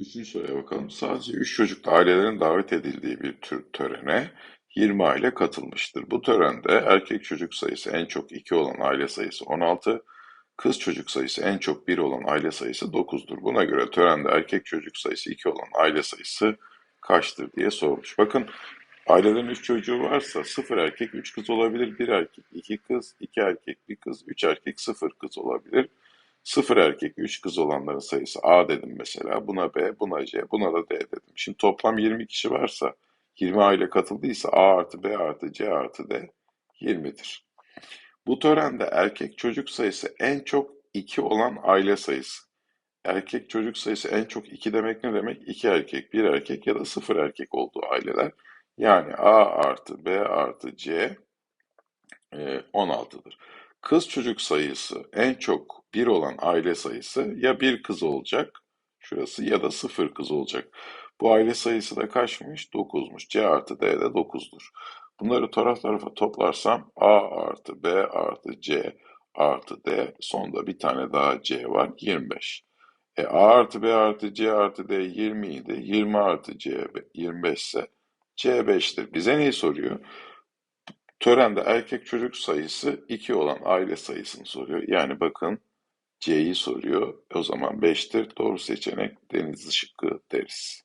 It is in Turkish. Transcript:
Üçüncü soruya bakalım. Sadece üç çocuklu ailelerin davet edildiği bir tür törene 20 aile katılmıştır. Bu törende erkek çocuk sayısı en çok 2 olan aile sayısı 16, kız çocuk sayısı en çok 1 olan aile sayısı 9'dur. Buna göre törende erkek çocuk sayısı 2 olan aile sayısı kaçtır diye sormuş. Bakın ailelerin 3 çocuğu varsa 0 erkek 3 kız olabilir, 1 erkek 2 kız, 2 erkek 1 kız, 3 erkek 0 kız olabilir. Sıfır erkek, üç kız olanların sayısı A dedim mesela. Buna B, buna C, buna da D dedim. Şimdi toplam 20 kişi varsa, 20 aile katıldıysa A artı B artı C artı D 20'dir. Bu törende erkek çocuk sayısı en çok 2 olan aile sayısı. Erkek çocuk sayısı en çok 2 demek ne demek? 2 erkek, 1 erkek ya da 0 erkek olduğu aileler. Yani A artı B artı C e, 16'dır. Kız çocuk sayısı en çok bir olan aile sayısı ya bir kız olacak şurası ya da sıfır kız olacak. Bu aile sayısı da kaçmış? 9'muş. C artı D de 9'dur. Bunları taraf tarafa toplarsam A artı B artı C artı D sonda bir tane daha C var 25. E, A artı B artı C artı D 20 idi. 20 artı C 25 ise C 5'tir. Bize neyi soruyor? Törende erkek çocuk sayısı 2 olan aile sayısını soruyor. Yani bakın C'yi soruyor. O zaman 5'tir. Doğru seçenek Denizli şıkkı deriz.